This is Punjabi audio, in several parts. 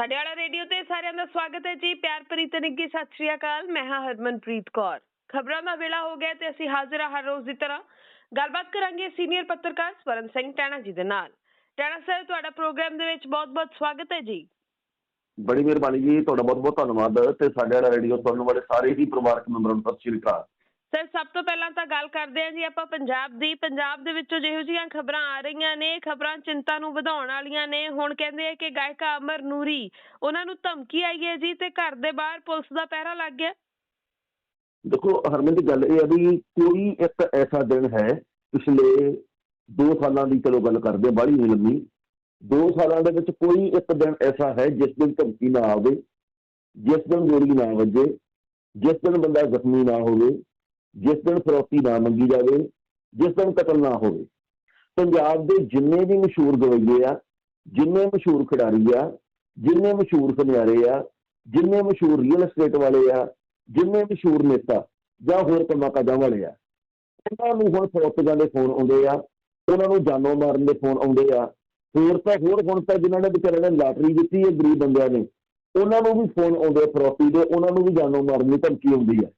ਸਾਡੇ ਵਾਲਾ ਰੇਡੀਓ ਤੇ ਸਾਰਿਆਂ ਦਾ ਸਵਾਗਤ ਹੈ ਜੀ। ਪਿਆਰ ਭਰੀ ਤੇ ਨਿੱਘੀ ਸਤਿ ਸ਼੍ਰੀ ਅਕਾਲ। ਮੈਂ ਹਾਂ ਹਰਮਨਪ੍ਰੀਤ ਕੌਰ। ਖਬਰਾਂ ਦਾ ਵੇਲਾ ਹੋ ਗਿਆ ਤੇ ਅਸੀਂ ਹਾਜ਼ਰ ਹਾਂ ਹਰ ਰੋਜ਼ ਦੀ ਤਰ੍ਹਾਂ। ਗੱਲਬਾਤ ਕਰਾਂਗੇ ਸੀਨੀਅਰ ਪੱਤਰਕਾਰ ਸਵਰਨ ਸਿੰਘ ਟੈਣਾ ਜੀ ਦੇ ਨਾਲ। ਟੈਣਾ ਸਰ, ਤੁਹਾਡਾ ਪ੍ਰੋਗਰਾਮ ਦੇ ਵਿੱਚ ਬਹੁਤ-ਬਹੁਤ ਸਵਾਗਤ ਹੈ ਜੀ। ਬੜੀ ਮਿਹਰਬਾਨੀ ਜੀ। ਤੁਹਾਡਾ ਬਹੁਤ ਬਹੁਤ ਧੰਨਵਾਦ। ਤੇ ਸਾਡੇ ਵਾਲਾ ਰੇਡੀਓ ਸੁਣਨ ਵਾਲੇ ਸਾਰੇ ਹੀ ਪਰਿਵਾਰਕ ਮੈਂਬਰਾਂ ਨੂੰ ਸਤਿ ਸ਼੍ਰੀ ਅਕਾਲ। ਸਰ, ਸਭ ਤੋਂ ਪਹਿਲਾਂ ਤਾਂ ਗੱਲ ਕਰਦੇ ਹਾਂ ਜੀ ਆਪਾਂ ਪੰਜਾਬ ਦੀ। ਪੰਜਾਬ ਦੇ ਵਿੱਚੋਂ ਜਿਹੋ ਜਿਹੀਆਂ ਖਬਰਾਂ ਆ ਰਹੀਆਂ ਨੇ, ਖਬਰਾਂ ਚਿੰਤਾ ਨੂੰ ਵਧਾਉਣ ਵਾਲੀਆਂ ਨੇ। ਹੁਣ ਕਹਿੰਦੇ ਆ ਕਿ ਗਾਇਕਾ ਅਮਰ ਨੂਰੀ, ਉਹਨਾਂ ਨੂੰ ਧਮਕੀ ਆਈ ਹੈ ਜੀ ਤੇ ਘਰ ਦੇ ਬਾਹਰ ਪੁਲਿਸ ਦਾ ਪਹਿਰਾ ਲੱਗ ਗਿਆ। ਦੇਖੋ ਹਰਮਨ ਦੀ ਗੱਲ ਇਹ ਹੈ ਵੀ ਕੋਈ ਇੱਕ ਐਸਾ ਦਿਨ ਹੈ, ਪਿਛਲੇ 2 ਸਾਲਾਂ ਦੀ ਚਲੋ ਗੱਲ ਕਰਦੇ ਹਾਂ, ਬਾਹਲੀ ਨਹੀਂ ਲੰਮੀ। 2 ਸਾਲਾਂ ਦੇ ਵਿੱਚ ਕੋਈ ਇੱਕ ਦਿਨ ਐਸਾ ਹੈ ਜਿਸ ਦਿਨ ਧਮਕੀ ਨਾ ਆਵੇ, ਜਿਸ ਦਿਨ ਗੋਲੀ ਨਾ ਵੱਜੇ, ਜਿਸ ਦਿਨ ਬੰਦਾ ਜ਼ਖਮੀ ਨਾ ਹੋਵੇ। ਜਿਸ ਦਿਨ ਫਰੋਤੀ ਨਾ ਮੰਗੀ ਜਾਵੇ, ਜਿਸ ਦਿਨ ਕਤਲ ਨਾ ਹੋਵੇ। ਪੰਜਾਬ ਦੇ ਜਿੰਨੇ ਵੀ ਮਸ਼ਹੂਰ ਗਵਈਏ ਆ, ਜਿੰਨੇ ਮਸ਼ਹੂਰ ਖਿਡਾਰੀ ਆ, ਜਿੰਨੇ ਮਸ਼ਹੂਰ ਸੁਨਿਆਰੇ ਆ, ਜਿੰਨੇ ਮਸ਼ਹੂਰ ਰੀਅਲ ਏਸਟੇਟ ਵਾਲੇ ਆ, ਜਿੰਨੇ ਮਸ਼ਹੂਰ ਨੇਤਾ ਜਾਂ ਹੋਰ ਕੰਮਾਂ ਕਾਜਾਂ ਵਾਲੇ ਆ, ਉਹਨਾਂ ਨੂੰ ਹੁਣ ਫਰੋਤੀਆਂ ਦੇ ਫੋਨ ਆਉਂਦੇ ਆ, ਉਹਨਾਂ ਨੂੰ ਜਾਨੋਂ ਮਾਰਨ ਦੇ ਫੋਨ ਆਉਂਦੇ ਆ। ਹੋਰ ਤਾਂ ਹੋਰ, ਹੁਣ ਤਾਂ ਜਿਨ੍ਹਾਂ ਨੇ ਵਿਚਾਰਿਆਂ ਨੇ ਲਾਟਰੀ ਦਿੱਤੀ ਹੈ ਗਰੀਬ ਬੰਦਿਆਂ ਨੇ, ਉਹਨਾਂ ਨੂੰ ਵੀ ਫੋਨ ਆਉਂਦੇ ਆ ਫਰੋਤੀ ਦੇ, ਉਹਨਾਂ ਨੂੰ ਵੀ ਜਾਨੋਂ ਮਾਰਨ ਦੀ ਧਮਕੀ ਆਉਂਦੀ ਆ।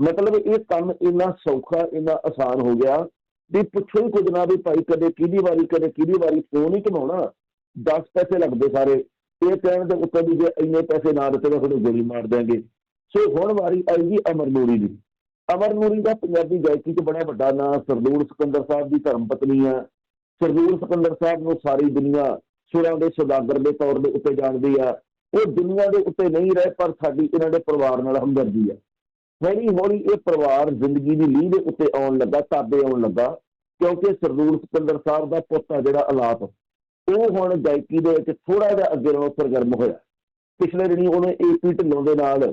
ਮਤਲਬ ਇਹ ਕੰਮ ਇੰਨਾ ਸੌਖਾ, ਇੰਨਾ ਆਸਾਨ ਹੋ ਗਿਆ ਵੀ ਪੁੱਛੋ ਹੀ ਕੁਝ ਨਾ ਵੀ ਭਾਈ ਕਦੇ ਕਿਹਦੀ ਵਾਰੀ, ਕਦੇ ਕਿਹਦੀ ਵਾਰੀ ਫੋਨ ਹੀ ਘਮਾਉਣਾ 10 ਪੈਸੇ ਲੱਗਦੇ ਸਾਰੇ। ਇਹ ਕਹਿਣ ਦੇ ਉੱਤੇ ਵੀ ਜੇ ਇੰਨੇ ਪੈਸੇ ਨਾ ਦਿੱਤੇ ਤਾਂ ਤੁਹਾਨੂੰ ਗੋਲੀ ਮਾਰ ਦਿਆਂਗੇ। ਸੋ ਹੁਣ ਵਾਰੀ ਆਈ ਜੀ ਅਮਰ ਨੂਰੀ ਦੀ। ਅਮਰ ਨੂਰੀ ਦਾ ਪੰਜਾਬੀ ਗਾਇਕੀ 'ਚ ਬੜਾ ਵੱਡਾ ਨਾਂ ਸਰਦੂਲ ਸਿਕੰਦਰ ਸਾਹਿਬ ਦੀ ਧਰਮ ਪਤਨੀ ਆ। ਸਰਦੂਰ ਸਿਕੰਦਰ ਸਾਹਿਬ ਨੂੰ ਸਾਰੀ ਦੁਨੀਆ ਸੁਰਾਂ ਦੇ ਸੁਦਾਗਰ ਦੇ ਤੌਰ ਦੇ ਉੱਤੇ ਜਾਣਦੀ ਆ। ਉਹ ਦੁਨੀਆ ਦੇ ਉੱਤੇ ਨਹੀਂ ਰਹੇ, ਪਰ ਸਾਡੀ ਇਹਨਾਂ ਦੇ ਪਰਿਵਾਰ ਨਾਲ ਹਮਦਰਦੀ ਆ। ਹੌਲੀ ਹੌਲੀ ਇਹ ਪਰਿਵਾਰ ਜ਼ਿੰਦਗੀ ਦੀ ਲੀਹ ਦੇ ਉੱਤੇ ਆਉਣ ਲੱਗਾ, ਤਾਬੇ ਆਉਣ ਲੱਗਾ, ਕਿਉਂਕਿ ਸਰਦੂਲ ਸਿਕੰਦਰ ਸਾਹਿਬ ਦਾ ਪੁੱਤ ਆ ਜਿਹੜਾ ਅਲਾਪ, ਉਹ ਹੁਣ ਗਾਇਕੀ ਦੇ ਵਿੱਚ ਥੋੜਾ ਜਿਹਾ ਅੱਗੇ ਨਾਲੋਂ ਸਰਗਰਮ ਹੋਇਆ। ਪਿਛਲੇ ਦਿਨੀ ਉਹਨੇ ਏਪੀ ਢਿੱਲੋਂ ਦੇ ਨਾਲ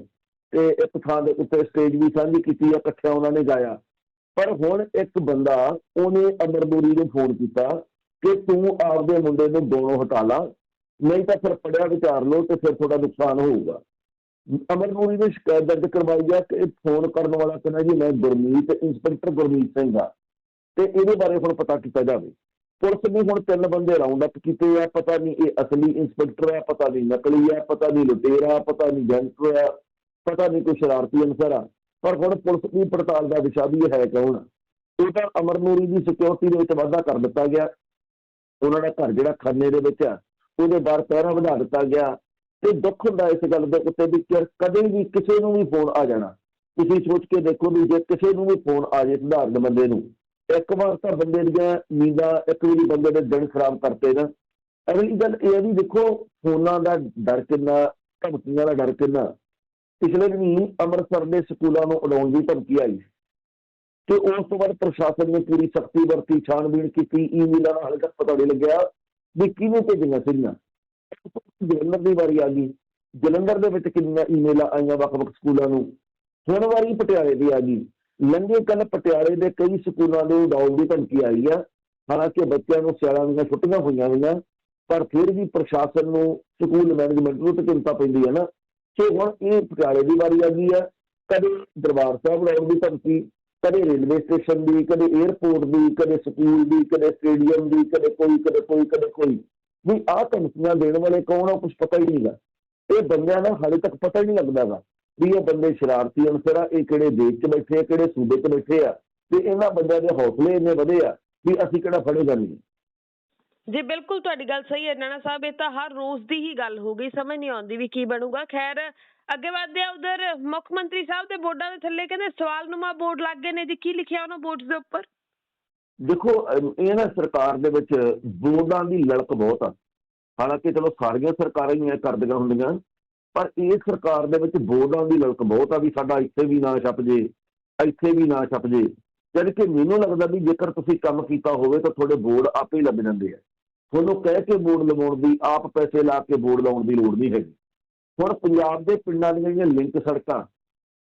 ਤੇ ਇੱਕ ਥਾਂ ਦੇ ਉੱਤੇ ਸਟੇਜ ਵੀ ਸਾਂਝੀ ਕੀਤੀ ਆ ਇਕੱਠਿਆਂ ਉਹਨਾਂ ਨੇ ਗਾਇਆ। ਪਰ ਹੁਣ ਇੱਕ ਬੰਦਾ ਉਹਨੇ ਅਮਰਦੂਰੀ ਨੂੰ ਫੋਨ ਕੀਤਾ ਕਿ ਤੂੰ ਆਪਦੇ ਮੁੰਡੇ ਨੂੰ ਦੋਨੋਂ ਹਟਾ ਲਾ, ਨਹੀਂ ਤਾਂ ਫਿਰ ਪੜਿਆ ਵਿਚਾਰ ਲਓ ਤੇ ਫਿਰ ਤੁਹਾਡਾ ਨੁਕਸਾਨ ਹੋਊਗਾ। ਅਮਰਨੂਰੀ ਨੇ ਸ਼ਿਕਾਇਤ ਦਰਜ ਕਰਵਾਈ ਆ ਕਿ ਫੋਨ ਕਰਨ ਵਾਲਾ ਕਹਿੰਦਾ ਜੀ ਮੈਂ ਗੁਰਮੀਤ, ਇੰਸਪੈਕਟਰ ਗੁਰਮੀਤ ਸਿੰਘ ਆ, ਤੇ ਇਹਦੇ ਬਾਰੇ ਹੁਣ ਪਤਾ ਕੀਤਾ ਜਾਵੇ। ਪੁਲਿਸ ਨੇ ਹੁਣ ਤਿੰਨ ਬੰਦੇ ਰਾਉਂਡ ਅਪ ਕੀਤੇ ਆ, ਪਤਾ ਨਹੀਂ ਇਹ ਅਸਲੀ ਇੰਸਪੈਕਟਰ ਆ, ਪਤਾ ਨਹੀਂ ਨਕਲੀ ਆ, ਪਤਾ ਨਹੀਂ ਲੁਟੇਰਾ, ਪਤਾ ਨਹੀਂ ਗੈਂਗਸਟਰ ਆ, ਪਤਾ ਨਹੀਂ ਕੋਈ ਸ਼ਰਾਰਤੀ ਅਨਸਰ ਆ, ਪਰ ਹੁਣ ਪੁਲਿਸ ਦੀ ਪੜਤਾਲ ਦਾ ਵਿਸ਼ਾ ਵੀ ਹੈ ਕੌਣ ਇਹ ਤਾਂ ਅਮਰਨੂਰੀ ਦੀ ਸਿਕਿਉਰਿਟੀ ਦੇ ਵਿੱਚ ਵਾਧਾ ਕਰ ਦਿੱਤਾ ਗਿਆ। ਉਹਨਾਂ ਦਾ ਘਰ ਜਿਹੜਾ ਖੰਨੇ ਦੇ ਵਿੱਚ ਆ, ਉਹਦੇ ਬਾਹਰ ਪਹਿਰਾ ਵਧਾ ਦਿੱਤਾ ਗਿਆ। ਤੇ ਦੁੱਖ ਹੁੰਦਾ ਇਸ ਗੱਲ ਦੇ ਉੱਤੇ ਵੀ ਕਿ ਕਦੇ ਵੀ ਕਿਸੇ ਨੂੰ ਵੀ ਫੋਨ ਆ ਜਾਣਾ। ਤੁਸੀਂ ਸੋਚ ਕੇ ਦੇਖੋ ਵੀ ਜੇ ਕਿਸੇ ਨੂੰ ਵੀ ਫੋਨ ਆ ਜੇ ਸਧਾਰਨ ਬੰਦੇ ਨੂੰ, ਇੱਕ ਵਾਰ ਤਾਂ ਬੰਦੇ ਦੀਆਂ ਨੀਂਦਾਂ, ਇੱਕ ਵਾਰੀ ਬੰਦੇ ਦੇ ਦਿਨ ਖਰਾਬ ਕਰਤੇ ਨਾ। ਅਗਲੀ ਗੱਲ ਇਹ ਆ ਵੀ ਦੇਖੋ, ਫੋਨਾਂ ਦਾ ਡਰ ਕਿੰਨਾ, ਧਮਕੀਆਂ ਦਾ ਡਰ ਕਿੰਨਾ। ਪਿਛਲੇ ਦਿਨੀ ਅੰਮ੍ਰਿਤਸਰ ਦੇ ਸਕੂਲਾਂ ਨੂੰ ਉਡਾਉਣ ਦੀ ਧਮਕੀ ਆਈ। ਤੇ ਉਸ ਤੋਂ ਬਾਅਦ ਪ੍ਰਸ਼ਾਸਨ ਨੇ ਪੂਰੀ ਸਖਤੀ ਵਰਤੀ, ਛਾਣਬੀਣ ਕੀਤੀ ਈਮੇਲਾਂ ਦਾ ਹਲਕਾ ਤੱਕ ਪਤਾ ਨਹੀਂ ਲੱਗਿਆ ਵੀ ਕਿਹਨੂੰ ਭੇਜੀਆਂ ਸੀਗੀਆਂ। ਜਲੰਧਰ ਦੀ ਵਾਰੀ ਆ ਗਈ। ਜਲੰਧਰ ਦੇ ਵਿੱਚ ਕਿੰਨੀਆਂ ਈਮੇਲਾਂ ਆਈਆਂ ਵੱਖ-ਵੱਖ ਸਕੂਲਾਂ ਨੂੰ। ਹੁਣ ਵਾਰੀ ਪਟਿਆਲੇ ਦੀ ਆ ਗਈ। ਲੰਘੇ ਕੱਲ ਪਟਿਆਲੇ ਦੇ ਕਈ ਸਕੂਲਾਂ ਦੇ ਉਡਾਉਣ ਦੀ ਧਮਕੀ ਆਈ ਆ। ਹਾਲਾਂਕਿ ਬੱਚਿਆਂ ਨੂੰ ਸਿਆਲਾਂ ਦੀਆਂ ਛੁੱਟੀਆਂ ਹੋਈਆਂ ਹੋਈਆਂ, ਪਰ ਫਿਰ ਵੀ ਪ੍ਰਸ਼ਾਸਨ ਨੂੰ ਸਕੂਲ ਮੈਨੇਜਮੈਂਟ ਨੂੰ ਤਾਂ ਚਿੰਤਾ ਪੈਂਦੀ ਹੈ ਨਾ ਕਿ ਹੁਣ ਇਹ ਪਟਿਆਲੇ ਦੀ ਵਾਰੀ ਆ ਗਈ ਆ। ਕਦੇ ਦਰਬਾਰ ਸਾਹਿਬ ਉਡਾਉਣ ਦੀ ਧਮਕੀ, ਕਦੇ ਰੇਲਵੇ ਸਟੇਸ਼ਨ ਦੀ, ਕਦੇ 에ਅਰਪੋਰਟ ਦੀ, ਕਦੇ ਸਕੂਲ ਦੀ, ਕਦੇ ਸਟੇਡੀਅਮ ਦੀ, ਕਦੇ ਕੋਈ ਕਦੇ ਕੋਈ ਕਦੇ ਕੋਈ। ਵੀ ਆਹ ਧਮਕੀਆਂ ਦੇਣ ਵਾਲੇ ਕੌਣ ਆ ਕੁਝ ਪਤਾ ਹੀ ਨਹੀਂਗਾ ਇਹ ਬੰਦਿਆਂ ਦਾ ਹਾਲੇ ਤੱਕ ਪਤਾ ਹੀ ਨਹੀਂ ਲੱਗਦਾਗਾ ਵੀ ਇਹ ਬੰਦੇ ਸ਼ਰਾਰਤੀ ਅਨਸਰ ਆ, ਇਹ ਕਿਹੜੇ ਦੇਸ਼ 'ਚ ਬੈਠੇ ਆ, ਕਿਹੜੇ ਸੂਬੇ 'ਚ ਬੈਠੇ ਆ ਤੇ ਇਹਨਾਂ ਬੰਦਿਆਂ ਦੇ ਹੌਸਲੇ ਇੰਨੇ ਵਧੇ ਆ ਵੀ ਅਸੀਂ ਕਿਹੜਾ ਫੜੇ ਜਾਂਦੇ ਜੀ, ਬਿਲਕੁਲ ਤੁਹਾਡੀ ਗੱਲ ਸਹੀ ਹੈ ਨਾਨਾ ਸਾਹਿਬ, ਇਹ ਤਾਂ ਹਰ ਰੋਜ਼ ਦੀ ਹੀ ਗੱਲ ਹੋ ਗਈ, ਸਮਝ ਨਹੀਂ ਆਉਂਦੀ ਵੀ ਕੀ ਬਣੂਗਾ। ਖੈਰ, ਅੱਗੇ ਵਧਦੇ ਆ ਉਧਰ, ਮੁੱਖ ਮੰਤਰੀ ਸਾਹਿਬ ਦੇ ਬੋਰਡਾਂ ਦੇ ਥੱਲੇ ਕਹਿੰਦੇ ਸਵਾਲਨੁਮਾ ਬੋਰਡ ਲੱਗ ਗਏ ਨੇ ਜੀ, ਕੀ ਲਿਖਿਆ ਉਹਨਾਂ ਬੋਰਡਸ ਦੇ ਉੱਪਰ? ਦੇਖੋ ਅਮ, ਇਹ ਨਾ ਸਰਕਾਰ ਦੇ ਵਿੱਚ ਬੋਰਡਾਂ ਦੀ ਲੜਕ ਬਹੁਤ ਆ। ਹਾਲਾਂਕਿ ਚਲੋ ਸਾਰੀਆਂ ਸਰਕਾਰਾਂ ਹੀ ਇਹ ਕਰਦੀਆਂ ਹੁੰਦੀਆਂ ਪਰ ਇਹ ਸਰਕਾਰ ਦੇ ਵਿੱਚ ਬੋਰਡਾਂ ਦੀ ਲੜਕ ਬਹੁਤ ਆ ਵੀ ਸਾਡਾ ਇੱਥੇ ਵੀ ਨਾ ਛਪ ਜੇ ਇੱਥੇ ਵੀ ਨਾ ਛਪ ਜੇ। ਜਦ ਕਿ ਮੈਨੂੰ ਲੱਗਦਾ ਵੀ ਜੇਕਰ ਤੁਸੀਂ ਕੰਮ ਕੀਤਾ ਹੋਵੇ ਤਾਂ ਤੁਹਾਡੇ ਬੋਰਡ ਆਪੇ ਹੀ ਲੱਗ ਜਾਂਦੇ ਆ। ਤੁਹਾਨੂੰ ਕਹਿ ਕੇ ਬੋਰਡ ਲਵਾਉਣ ਦੀ ਆਪ ਪੈਸੇ ਲਾ ਕੇ ਬੋਰਡ ਲਾਉਣ ਦੀ ਲੋੜ ਨਹੀਂ ਹੈਗੀ। ਹੁਣ ਪੰਜਾਬ ਦੇ ਪਿੰਡਾਂ ਦੀਆਂ ਜਿਹੜੀਆਂ ਲਿੰਕ ਸੜਕਾਂ